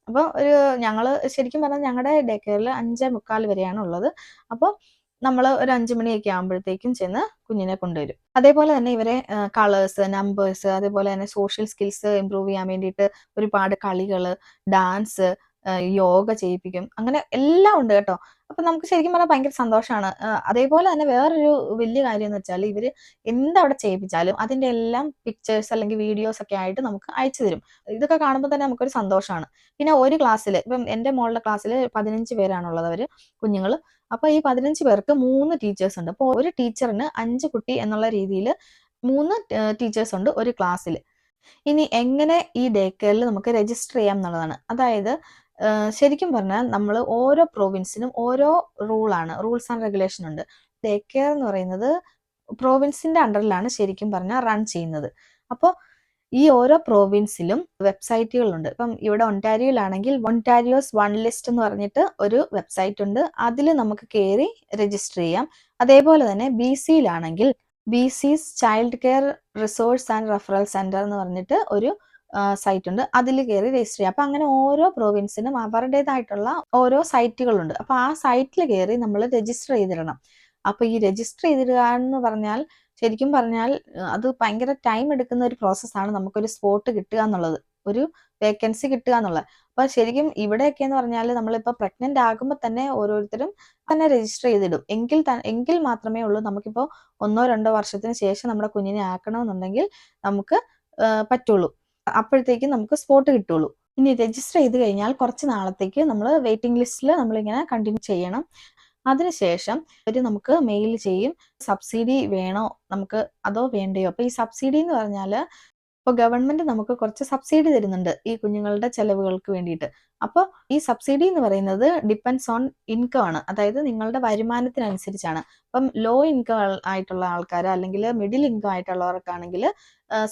[SPEAKER 1] അപ്പോൾ ഒരു ഞങ്ങൾ ശരിക്കും പറഞ്ഞാൽ ഞങ്ങളുടെ ഡേ കെയറിൽ അഞ്ചേ മുക്കാൽ വരെയാണ് ഉള്ളത്. അപ്പോൾ നമ്മൾ ഒരു അഞ്ചു മണിയൊക്കെ ആകുമ്പോഴത്തേക്കും ചെന്ന് കുഞ്ഞിനെ കൊണ്ടുവരും. അതേപോലെ തന്നെ ഇവരെ കളേഴ്സ് നമ്പേഴ്സ് അതേപോലെ തന്നെ സോഷ്യൽ സ്കിൽസ് ഇമ്പ്രൂവ് ചെയ്യാൻ വേണ്ടിയിട്ട് ഒരുപാട് കളികൾ ഡാൻസ് യോഗ ചെയ്യിപ്പിക്കും. അങ്ങനെ എല്ലാം ഉണ്ട് കേട്ടോ. അപ്പൊ നമുക്ക് ശരിക്കും പറഞ്ഞാൽ ഭയങ്കര സന്തോഷമാണ് അതേപോലെ തന്നെ വേറൊരു വലിയ കാര്യം എന്ന് വെച്ചാൽ ഇവർ എന്തവിടെ ചെയ്യിപ്പിച്ചാലും അതിന്റെ എല്ലാം പിക്ചേഴ്സ് അല്ലെങ്കിൽ വീഡിയോസ് ഒക്കെ ആയിട്ട് നമുക്ക് അയച്ചു തരും. ഇതൊക്കെ കാണുമ്പോൾ തന്നെ നമുക്കൊരു സന്തോഷമാണ് പിന്നെ ഒരു ക്ലാസ്സിൽ ഇപ്പം എന്റെ മോളുടെ ക്ലാസ്സിൽ പതിനഞ്ച് പേരാണുള്ളത് അവർ കുഞ്ഞുങ്ങൾ അപ്പൊ ഈ പതിനഞ്ച് പേർക്ക് മൂന്ന് ടീച്ചേഴ്സ് ഉണ്ട്. അപ്പോൾ ഒരു ടീച്ചറിന് അഞ്ച് കുട്ടി എന്നുള്ള രീതിയിൽ മൂന്ന് ടീച്ചേഴ്സ് ഉണ്ട് ഒരു ക്ലാസ്സിൽ ഇനി എങ്ങനെ ഈ ഡേ കെയറിൽ നമുക്ക് രജിസ്റ്റർ ചെയ്യാം എന്നുള്ളതാണ്. അതായത് ശരിക്കും പറഞ്ഞാൽ നമ്മൾ ഓരോ പ്രൊവിൻസിനും ഓരോ റൂളാണ് റൂൾസ് ആൻഡ് റെഗുലേഷൻ ഉണ്ട്. ഡേ കെയർ എന്ന് പറയുന്നത് പ്രോവിൻസിന്റെ അണ്ടറിലാണ് ശരിക്കും പറഞ്ഞാൽ റൺ ചെയ്യുന്നത്. അപ്പോൾ ഈ ഓരോ പ്രോവിൻസിലും വെബ്സൈറ്റുകളുണ്ട് ഇപ്പം ഇവിടെ ഒണ്ടാരിയോയിലാണെങ്കിൽ ഒണ്ടാരിയോസ് വൺ ലിസ്റ്റ് എന്ന് പറഞ്ഞിട്ട് ഒരു വെബ്സൈറ്റ് ഉണ്ട്. അതിൽ നമുക്ക് കയറി രജിസ്റ്റർ ചെയ്യാം. അതേപോലെ തന്നെ B സിയിലാണെങ്കിൽ B C's child care resource and referral centre എന്ന് പറഞ്ഞിട്ട് ഒരു സൈറ്റ് ഉണ്ട്. അതിൽ കയറി രജിസ്റ്റർ ചെയ്യാം. അപ്പൊ അങ്ങനെ ഓരോ പ്രോവിൻസിനും അവരുടേതായിട്ടുള്ള ഓരോ സൈറ്റുകളുണ്ട് അപ്പൊ ആ സൈറ്റിൽ കയറി നമ്മൾ രജിസ്റ്റർ ചെയ്തിടണം. അപ്പൊ ഈ രജിസ്റ്റർ ചെയ്തിടുക എന്ന് പറഞ്ഞാൽ ശരിക്കും പറഞ്ഞാൽ അത് ഭയങ്കര ടൈം എടുക്കുന്ന ഒരു പ്രോസസ്സാണ് നമുക്കൊരു സ്പോട്ട് കിട്ടുക എന്നുള്ളത്. ഒരു വേക്കൻസി കിട്ടുക എന്നുള്ളത്. അപ്പൊ ശരിക്കും ഇവിടെയൊക്കെ എന്ന് പറഞ്ഞാൽ നമ്മളിപ്പോ പ്രഗ്നന്റ് ആകുമ്പോൾ തന്നെ ഓരോരുത്തരും തന്നെ രജിസ്റ്റർ ചെയ്തിടും. എങ്കിൽ എങ്കിൽ മാത്രമേ ഉള്ളൂ നമുക്കിപ്പോ ഒന്നോ രണ്ടോ വർഷത്തിന് ശേഷം നമ്മുടെ കുഞ്ഞിനെ ആക്കണമെന്നുണ്ടെങ്കിൽ നമുക്ക് പറ്റുള്ളൂ. അപ്പോഴത്തേക്കും നമുക്ക് സ്പോട്ട് കിട്ടുള്ളൂ. ഇനി രജിസ്റ്റർ ചെയ്ത് കഴിഞ്ഞാൽ കുറച്ച് നാളത്തേക്ക് നമ്മൾ വെയിറ്റിംഗ് ലിസ്റ്റിൽ നമ്മളിങ്ങനെ കണ്ടിന്യൂ ചെയ്യണം. അതിനുശേഷം അവർ നമുക്ക് മെയിൽ ചെയ്യും. സബ്സിഡി വേണോ? നമുക്ക് അതോ വേണ്ടയോ? അപ്പൊ ഈ സബ്സിഡി എന്ന് പറഞ്ഞാൽ ഇപ്പോൾ ഗവൺമെന്റ് നമുക്ക് കുറച്ച് സബ്സിഡി തരുന്നുണ്ട് ഈ കുഞ്ഞുങ്ങളുടെ ചെലവുകൾക്ക് വേണ്ടിയിട്ട്. അപ്പോൾ ഈ സബ്സിഡി എന്ന് പറയുന്നത് ഡിപ്പെൻസ് ഓൺ ഇൻകം ആണ്. അതായത് നിങ്ങളുടെ വരുമാനത്തിനനുസരിച്ചാണ്. അപ്പം ലോ ഇൻകം ആയിട്ടുള്ള ആൾക്കാർ അല്ലെങ്കിൽ മിഡിൽ ഇൻകം ആയിട്ടുള്ളവർക്കാണെങ്കിൽ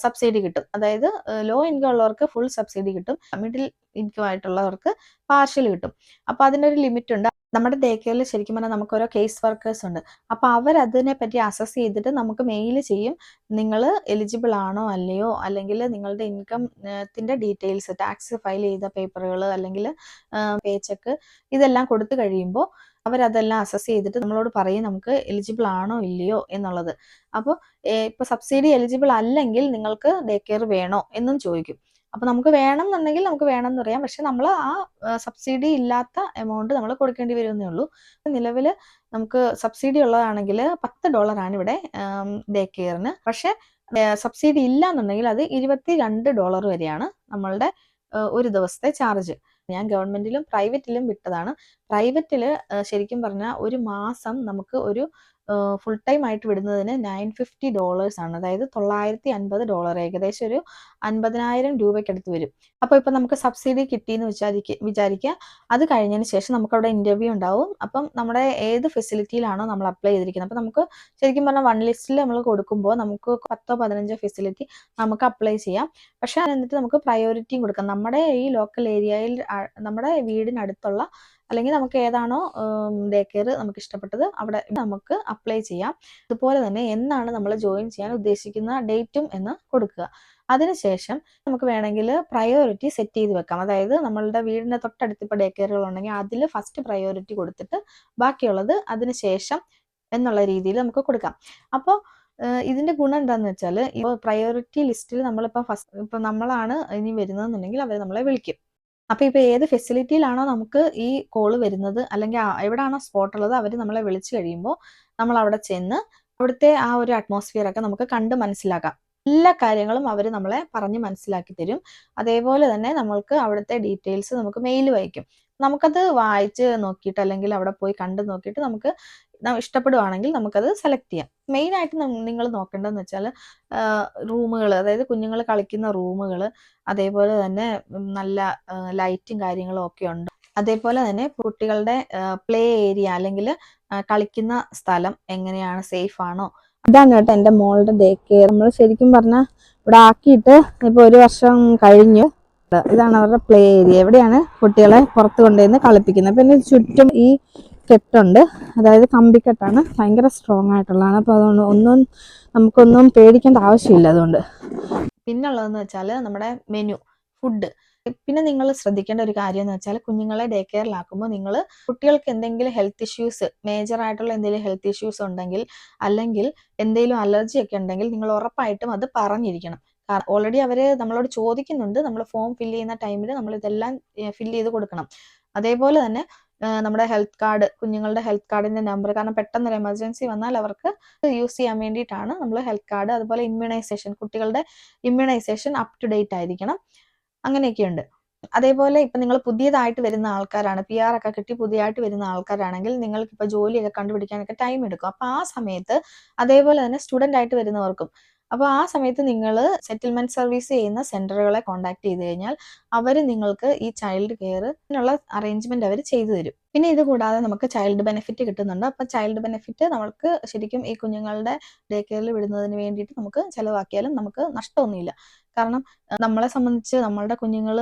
[SPEAKER 1] സബ്സിഡി കിട്ടും. അതായത് ലോ ഇൻകം ഉള്ളവർക്ക് ഫുൾ സബ്സിഡി കിട്ടും. മിഡിൽ ഇൻകം ആയിട്ടുള്ളവർക്ക് പാർഷ്യൽ കിട്ടും. അപ്പൊ അതിനൊരു ലിമിറ്റ് ഉണ്ട്. നമ്മുടെ ഡേ ശരിക്കും പറഞ്ഞാൽ നമുക്ക് ഓരോ കേസ് വർക്കേഴ്സ് ഉണ്ട്. അപ്പൊ അവർ അതിനെ പറ്റി അസസ് ചെയ്തിട്ട് നമുക്ക് മെയിൽ ചെയ്യും. നിങ്ങൾ എലിജിബിൾ ആണോ അല്ലയോ? അല്ലെങ്കിൽ നിങ്ങളുടെ ഇൻകംത്തിന്റെ ഡീറ്റെയിൽസ് ടാക്സ് ഫയൽ ചെയ്ത പേപ്പറുകൾ അല്ലെങ്കിൽ പേ ചെക്ക് ഇതെല്ലാം കൊടുത്തു കഴിയുമ്പോൾ അവരതെല്ലാം അസസ് ചെയ്തിട്ട് നമ്മളോട് പറയും നമുക്ക് എലിജിബിൾ ആണോ ഇല്ലയോ എന്നുള്ളത്. അപ്പോൾ ഇപ്പൊ സബ്സിഡി എലിജിബിൾ അല്ലെങ്കിൽ നിങ്ങൾക്ക് ഡേ കെയർ വേണോ എന്നും ചോദിക്കും. അപ്പോൾ നമുക്ക് വേണം എന്നുണ്ടെങ്കിൽ നമുക്ക് വേണം എന്ന് പറയാം. പക്ഷെ നമ്മൾ ആ സബ്സിഡി ഇല്ലാത്ത എമൗണ്ട് നമ്മൾ കൊടുക്കേണ്ടി വരുമെന്നേ ഉള്ളൂ. നിലവിൽ നമുക്ക് സബ്സിഡി ഉള്ളതാണെങ്കിൽ പത്ത് ആണ് ഇവിടെ ഡേ കെയറിന് പക്ഷെ സബ്സിഡി ഇല്ല എന്നുണ്ടെങ്കിൽ അത് ഇരുപത്തി രണ്ട് ഡോളർ വരെയാണ് നമ്മളുടെ ഒരു ദിവസത്തെ ചാർജ് ഞാൻ ഗവൺമെന്റിലും പ്രൈവറ്റിലും വിട്ടതാണ്. പ്രൈവറ്റിൽ ശരിക്കും പറഞ്ഞാൽ ഒരു മാസം നമുക്ക് ഒരു ഫുൾ ടൈം ആയിട്ട് വിടുന്നതിന് നയൻ ഫിഫ്റ്റി ഡോളേഴ്സ് ആണ്. അതായത് തൊള്ളായിരത്തി അൻപത് ഡോളർ ഏകദേശം ഒരു അൻപതിനായിരം രൂപയ്ക്കടുത്ത് വരും. അപ്പോൾ ഇപ്പം നമുക്ക് സബ്സിഡി കിട്ടി കിട്ടിയെന്ന് വിചാരിക്കുക വിചാരിക്കുക അത് കഴിഞ്ഞതിന് ശേഷം നമുക്ക് അവിടെ ഇന്റർവ്യൂ ഉണ്ടാവും. അപ്പം നമ്മുടെ ഏത് ഫെസിലിറ്റിയിലാണോ നമ്മൾ അപ്ലൈ ചെയ്തിരിക്കുന്നത്. അപ്പം നമുക്ക് ശരിക്കും പറഞ്ഞാൽ വൺ ലിസ്റ്റിൽ നമ്മൾ കൊടുക്കുമ്പോൾ നമുക്ക് പത്തോ പതിനഞ്ചോ ഫെസിലിറ്റി നമുക്ക് അപ്ലൈ ചെയ്യാം. പക്ഷേ എന്നിട്ട് നമുക്ക് പ്രയോറിറ്റിയും കൊടുക്കാം. നമ്മുടെ ഈ ലോക്കൽ ഏരിയയിൽ നമ്മുടെ വീടിനടുത്തുള്ള അല്ലെങ്കിൽ നമുക്ക് ഏതാണോ ഡേ കെയർ നമുക്ക് ഇഷ്ടപ്പെട്ടത് അവിടെ നമുക്ക് അപ്ലൈ ചെയ്യാം. അതുപോലെ തന്നെ എന്നാണ് നമ്മൾ ജോയിൻ ചെയ്യാൻ ഉദ്ദേശിക്കുന്ന ഡേറ്റും എന്ന് കൊടുക്കുക. അതിനുശേഷം നമുക്ക് വേണമെങ്കിൽ പ്രയോറിറ്റി സെറ്റ് ചെയ്ത് വെക്കാം. അതായത് നമ്മളുടെ വീടിന്റെ തൊട്ടടുത്ത് ഇപ്പോൾ ഡേ കെയറുകൾ ഉണ്ടെങ്കിൽ അതിൽ ഫസ്റ്റ് പ്രയോറിറ്റി കൊടുത്തിട്ട് ബാക്കിയുള്ളത് അതിനുശേഷം എന്നുള്ള രീതിയിൽ നമുക്ക് കൊടുക്കാം. അപ്പോൾ ഇതിന്റെ ഗുണം എന്താന്ന് വെച്ചാൽ ഇപ്പോൾ പ്രയോറിറ്റി ലിസ്റ്റിൽ നമ്മളിപ്പോൾ ഫസ്റ്റ് ഇപ്പൊ നമ്മളാണ് ഇനി വരുന്നതെന്നുണ്ടെങ്കിൽ അവർ നമ്മളെ വിളിക്കും. അപ്പൊ ഇപ്പൊ ഏത് ഫെസിലിറ്റിയിലാണോ നമുക്ക് ഈ കോൾ വരുന്നത് അല്ലെങ്കിൽ എവിടെയാണോ സ്പോട്ട് ഉള്ളത് അവർ നമ്മളെ വിളിച്ചു കഴിയുമ്പോൾ നമ്മൾ അവിടെ ചെന്ന് അവിടുത്തെ ആ ഒരു അറ്റ്മോസ്ഫിയർ ഒക്കെ നമുക്ക് കണ്ട് മനസ്സിലാക്കാം. എല്ലാ കാര്യങ്ങളും അവർ നമ്മളെ പറഞ്ഞ് മനസ്സിലാക്കി തരും. അതേപോലെ തന്നെ നമ്മൾക്ക് അവിടുത്തെ ഡീറ്റെയിൽസ് നമുക്ക് മെയിൽ വായിക്കും. നമുക്കത് വായിച്ച് നോക്കിയിട്ട് അല്ലെങ്കിൽ അവിടെ പോയി കണ്ട് നോക്കിയിട്ട് നമുക്ക് ഇഷ്ടപ്പെടുവാണെങ്കിൽ നമുക്കത് സെലക്ട് ചെയ്യാം. മെയിൻ ആയിട്ട് നിങ്ങൾ നോക്കേണ്ടതെന്ന് വെച്ചാൽ റൂമുകൾ അതായത് കുഞ്ഞുങ്ങൾ കളിക്കുന്ന റൂമുകൾ അതേപോലെ തന്നെ നല്ല ലൈറ്റും കാര്യങ്ങളും ഒക്കെ ഉണ്ട്. അതേപോലെ തന്നെ കുട്ടികളുടെ പ്ലേ ഏരിയ അല്ലെങ്കിൽ കളിക്കുന്ന സ്ഥലം എങ്ങനെയാണ് സേഫ് ആണോ?
[SPEAKER 2] അതാണ് കേട്ടോ എന്റെ മോളുടെ ഡേ കെയർ നമ്മൾ ശരിക്കും പറഞ്ഞാൽ ഇവിടെ ആക്കിയിട്ട് ഇപ്പോൾ ഒരു വർഷം കഴിഞ്ഞു. ഇതാണ് അവരുടെ പ്ലേ ഏരിയ എവിടെയാണ് കുട്ടികളെ പുറത്ത് കൊണ്ടുവന്ന് കളിപ്പിക്കുന്നത്? പിന്നെ ചുറ്റും ഈ കെട്ടുണ്ട്. അതായത് കമ്പിക്കെട്ടാണ്. ഭയങ്കര സ്ട്രോങ് ആയിട്ടുള്ളതാണ്. അപ്പോൾ അതുകൊണ്ട് ഒന്നും നമുക്കൊന്നും പേടിക്കേണ്ട ആവശ്യമില്ല അതുകൊണ്ട്.
[SPEAKER 1] പിന്നുള്ളതെന്ന് വെച്ചാൽ നമ്മുടെ മെനു ഫുഡ് പിന്നെ നിങ്ങൾ ശ്രദ്ധിക്കേണ്ട ഒരു കാര്യം എന്ന് വെച്ചാൽ കുഞ്ഞുങ്ങളെ ഡേ കെയറിലാക്കുമ്പോൾ നിങ്ങൾ കുട്ടികൾക്ക് എന്തെങ്കിലും ഹെൽത്ത് ഇഷ്യൂസ് മേജർ ആയിട്ടുള്ള എന്തെങ്കിലും ഹെൽത്ത് ഇഷ്യൂസ് ഉണ്ടെങ്കിൽ അല്ലെങ്കിൽ എന്തെങ്കിലും അലർജി ഒക്കെ ഉണ്ടെങ്കിൽ നിങ്ങൾ ഉറപ്പായിട്ടും അത് പറഞ്ഞിരിക്കണം. ഓൾറെഡി അവർ നമ്മളോട് ചോദിക്കുന്നുണ്ട്. നമ്മൾ ഫോം ഫില്ല് ചെയ്യുന്ന ടൈമിൽ നമ്മൾ ഇതെല്ലാം ഫില്ല് ചെയ്ത് കൊടുക്കണം. അതേപോലെ തന്നെ നമ്മുടെ ഹെൽത്ത് കാർഡ് കുഞ്ഞുങ്ങളുടെ ഹെൽത്ത് കാർഡിന്റെ നമ്പർ കാരണം പെട്ടെന്ന് ഒരു എമർജൻസി വന്നാൽ അവർക്ക് യൂസ് ചെയ്യാൻ വേണ്ടിയിട്ടാണ് നമ്മൾ ഹെൽത്ത് കാർഡ് അതുപോലെ ഇമ്മ്യൂണൈസേഷൻ കുട്ടികളുടെ ഇമ്മ്യൂണൈസേഷൻ അപ് ടു ഡേറ്റ് ആയിരിക്കണം. അങ്ങനെയൊക്കെയുണ്ട്. അതേപോലെ ഇപ്പൊ നിങ്ങൾ പുതിയതായിട്ട് വരുന്ന ആൾക്കാരാണ് പി ആർ ഒക്കെ കിട്ടി പുതിയതായിട്ട് വരുന്ന ആൾക്കാരാണെങ്കിൽ നിങ്ങൾക്ക് ഇപ്പൊ ജോലിയൊക്കെ കണ്ടുപിടിക്കാനൊക്കെ ടൈം എടുക്കും. അപ്പൊ ആ സമയത്ത് അതേപോലെ തന്നെ സ്റ്റുഡന്റ് ആയിട്ട് വരുന്നവർക്കും അപ്പോൾ ആ സമയത്ത് നിങ്ങൾ സെറ്റിൽമെന്റ് സർവീസ് ചെയ്യുന്ന സെന്ററുകളെ കോൺടാക്ട് ചെയ്ത് കഴിഞ്ഞാൽ അവർ നിങ്ങൾക്ക് ഈ ചൈൽഡ് കെയറിനുള്ള അറേഞ്ച്മെന്റ് അവർ ചെയ്തു തരും. പിന്നെ ഇത് കൂടാതെ നമുക്ക് ചൈൽഡ് ബെനിഫിറ്റ് കിട്ടുന്നുണ്ട്. അപ്പൊ ചൈൽഡ് ബെനിഫിറ്റ് നമുക്ക് ശരിക്കും ഈ കുഞ്ഞുങ്ങളുടെ ഡേ കെയറിൽ വിടുന്നതിന് വേണ്ടിയിട്ട് നമുക്ക് ചിലവാക്കിയാലും നമുക്ക് നഷ്ടമൊന്നുമില്ല. കാരണം നമ്മളെ സംബന്ധിച്ച് നമ്മളുടെ കുഞ്ഞുങ്ങൾ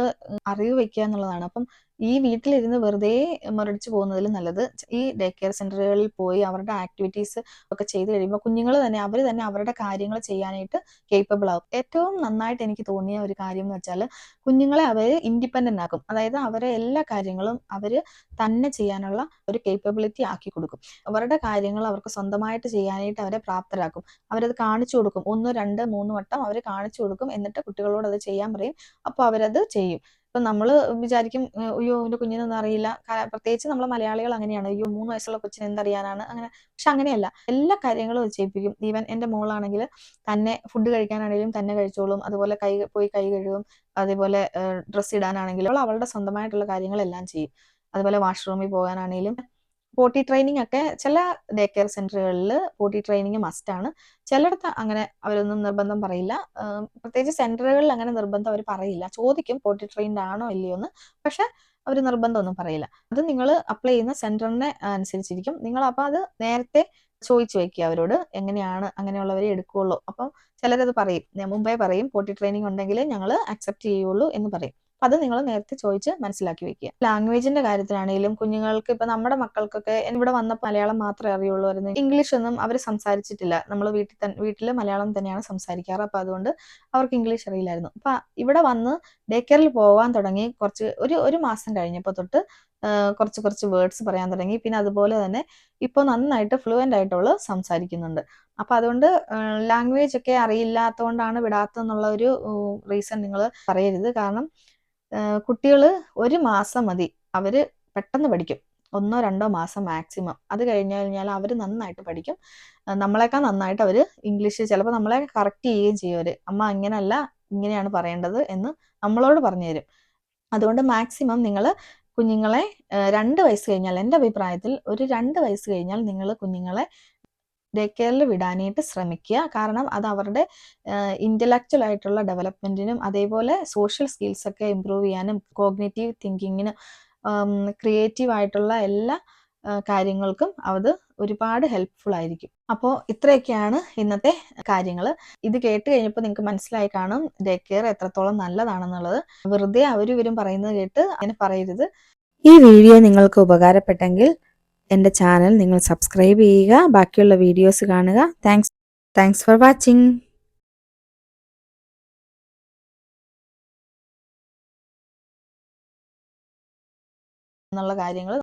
[SPEAKER 1] അറിവ് വെക്കുക എന്നുള്ളതാണ്. അപ്പം ഈ വീട്ടിലിരുന്ന് വെറുതെ മറിച്ച് പോകുന്നതിലും നല്ലത് ഈ ഡേ കെയർ സെന്ററുകളിൽ പോയി അവരുടെ ആക്ടിവിറ്റീസ് ഒക്കെ ചെയ്ത് കഴിയുമ്പോൾ കുഞ്ഞുങ്ങൾ തന്നെ അവർ തന്നെ അവരുടെ കാര്യങ്ങൾ ചെയ്യാനായിട്ട് കേപ്പബിൾ ആകും ഏറ്റവും നന്നായിട്ട് എനിക്ക് തോന്നിയ ഒരു കാര്യം എന്ന് വെച്ചാൽ കുഞ്ഞുങ്ങളെ അവർ ഇൻഡിപെൻഡന്റ് ആക്കും. അതായത് അവരെ എല്ലാ കാര്യങ്ങളും അവർ തന്നെ ചെയ്യാനുള്ള ഒരു കേപ്പബിലിറ്റി ആക്കി കൊടുക്കും. അവരുടെ കാര്യങ്ങൾ അവർക്ക് സ്വന്തമായിട്ട് ചെയ്യാനായിട്ട് അവരെ പ്രാപ്തരാക്കും. അവരത് കാണിച്ചു കൊടുക്കും. ഒന്ന് രണ്ട് മൂന്ന് വട്ടം അവർ കാണിച്ചു കൊടുക്കും. എന്നിട്ട് കുട്ടികളോട് അത് ചെയ്യാൻ പറയും. അപ്പോൾ അവരത് ചെയ്യും. ഇപ്പൊ നമ്മൾ വിചാരിക്കും അയ്യോ എന്റെ കുഞ്ഞിനൊന്നും അറിയില്ല. പ്രത്യേകിച്ച് നമ്മൾ മലയാളികൾ അങ്ങനെയാണ്. അയ്യോ മൂന്ന് വയസ്സുള്ള കൊച്ചിന് എന്തറിയാനാണ്? അങ്ങനെ. പക്ഷെ അങ്ങനെയല്ല. എല്ലാ കാര്യങ്ങളും ചെയ്യിപ്പിക്കും. ഈവൻ എന്റെ മോളാണെങ്കിൽ തന്നെ ഫുഡ് കഴിക്കാനാണെങ്കിലും തന്നെ കഴിച്ചോളും. അതുപോലെ കൈ പോയി കൈ കഴുകും. അതേപോലെ ഡ്രസ്സ് ഇടാനാണെങ്കിലും അവളുടെ സ്വന്തമായിട്ടുള്ള കാര്യങ്ങളെല്ലാം ചെയ്യും. അതുപോലെ വാഷ്റൂമിൽ പോകാനാണെങ്കിലും പോട്ടി ട്രെയിനിങ് ഒക്കെ ചില ഡേ കെയർ സെന്ററുകളിൽ പോട്ടി ട്രെയിനിങ് മസ്റ്റ് ആണ്. ചിലയിടത്ത് അങ്ങനെ അവരൊന്നും നിർബന്ധം പറയില്ല. പ്രത്യേകിച്ച് സെന്ററുകളിൽ അങ്ങനെ നിർബന്ധം അവർ പറയില്ല. ചോദിക്കും പോട്ടി ട്രെയിൻഡ് ആണോ ഇല്ലയോ എന്ന്. പക്ഷെ അവർ നിർബന്ധമൊന്നും പറയില്ല. അത് നിങ്ങൾ അപ്ലൈ ചെയ്യുന്ന സെന്ററിനെ അനുസരിച്ചിരിക്കും. നിങ്ങൾ അപ്പോൾ അത് നേരത്തെ ചോദിച്ചു വെക്കുക അവരോട് എങ്ങനെയാണ് അങ്ങനെയുള്ളവരെ എടുക്കുകയുള്ളൂ. അപ്പം ചിലരത് പറയും. മുമ്പേ പറയും പോട്ടി ട്രെയിനിങ് ഉണ്ടെങ്കിൽ ഞങ്ങൾ അക്സെപ്റ്റ് ചെയ്യുള്ളൂ എന്ന് പറയും. അത് നിങ്ങൾ നേരത്തെ ചോദിച്ച് മനസ്സിലാക്കി വെക്കുക. ലാംഗ്വേജിന്റെ കാര്യത്തിലാണെങ്കിലും കുഞ്ഞുങ്ങൾക്ക് ഇപ്പൊ നമ്മുടെ മക്കൾക്കൊക്കെ ഇവിടെ വന്നപ്പോൾ മലയാളം മാത്രമേ അറിയുള്ളൂ ഇംഗ്ലീഷ് ഒന്നും അവർ സംസാരിച്ചിട്ടില്ല. നമ്മൾ വീട്ടിൽ വീട്ടിൽ മലയാളം തന്നെയാണ് സംസാരിക്കാറ്. അപ്പൊ അതുകൊണ്ട് അവർക്ക് ഇംഗ്ലീഷ് അറിയില്ലായിരുന്നു. അപ്പൊ ഇവിടെ വന്ന് ഡേ കെയറിൽ പോകാൻ തുടങ്ങി കുറച്ച് ഒരു ഒരു മാസം കഴിഞ്ഞപ്പോൾ തൊട്ട് കുറച്ച് കുറച്ച് വേർഡ്സ് പറയാൻ തുടങ്ങി. പിന്നെ അതുപോലെ തന്നെ ഇപ്പോൾ നന്നായിട്ട് ഫ്ലുവന്റ് ആയിട്ടുള്ള സംസാരിക്കുന്നുണ്ട്. അപ്പൊ അതുകൊണ്ട് ലാംഗ്വേജ് ഒക്കെ അറിയില്ലാത്തതുകൊണ്ടാണ് വിടാത്തെന്നുള്ള ഒരു റീസൺ നിങ്ങൾ പറയരുത്. കാരണം കുട്ടികൾ ഒരു മാസം മതി. അവർ പെട്ടെന്ന് പഠിക്കും. ഒന്നോ രണ്ടോ മാസം മാക്സിമം. അത് കഴിഞ്ഞു കഴിഞ്ഞാൽ അവർ നന്നായിട്ട് പഠിക്കും. നമ്മളെക്കാൾ നന്നായിട്ട് അവർ ഇംഗ്ലീഷ് ചിലപ്പോൾ നമ്മളെ കറക്റ്റ് ചെയ്യുകയും ചെയ്യും അവർ അമ്മ അങ്ങനെയല്ല ഇങ്ങനെയാണ് പറയേണ്ടത് എന്ന് നമ്മളോട് പറഞ്ഞു തരും. അതുകൊണ്ട് മാക്സിമം നിങ്ങൾ കുഞ്ഞുങ്ങളെ രണ്ട് വയസ്സ് കഴിഞ്ഞാൽ എന്റെ അഭിപ്രായത്തിൽ ഒരു രണ്ട് വയസ്സ് കഴിഞ്ഞാൽ നിങ്ങൾ കുഞ്ഞുങ്ങളെ ഡേ കെയറിൽ വിടാനായിട്ട് ശ്രമിക്കുക. കാരണം അത് അവരുടെ ഇന്റലക്ച്വൽ ആയിട്ടുള്ള ഡെവലപ്മെന്റിനും അതേപോലെ സോഷ്യൽ സ്കിൽസ് ഒക്കെ ഇമ്പ്രൂവ് ചെയ്യാനും കോഗ്നേറ്റീവ് തിങ്കിങ്ങിനും ക്രിയേറ്റീവ് ആയിട്ടുള്ള എല്ലാ കാര്യങ്ങൾക്കും അത് ഒരുപാട് ഹെൽപ്ഫുൾ ആയിരിക്കും. അപ്പോൾ ഇത്രയൊക്കെയാണ് ഇന്നത്തെ കാര്യങ്ങൾ ഇത് കേട്ട് കഴിഞ്ഞപ്പോൾ നിങ്ങൾക്ക് മനസ്സിലായി കാണും ഡേ കെയർ എത്രത്തോളം നല്ലതാണെന്നുള്ളത്. വെറുതെ അവരും ഇവരും പറയുന്നത് കേട്ട് അങ്ങനെ പറയരുത്.
[SPEAKER 2] ഈ വീഡിയോ നിങ്ങൾക്ക് ഉപകാരപ്പെട്ടെങ്കിൽ എന്റെ ചാനൽ നിങ്ങൾ സബ്സ്ക്രൈബ് ചെയ്യുക ബാക്കിയുള്ള വീഡിയോസ് കാണുക. താങ്ക്സ് താങ്ക്സ് ഫോർ വാച്ചിങ്
[SPEAKER 1] എന്നുള്ള കാര്യങ്ങൾ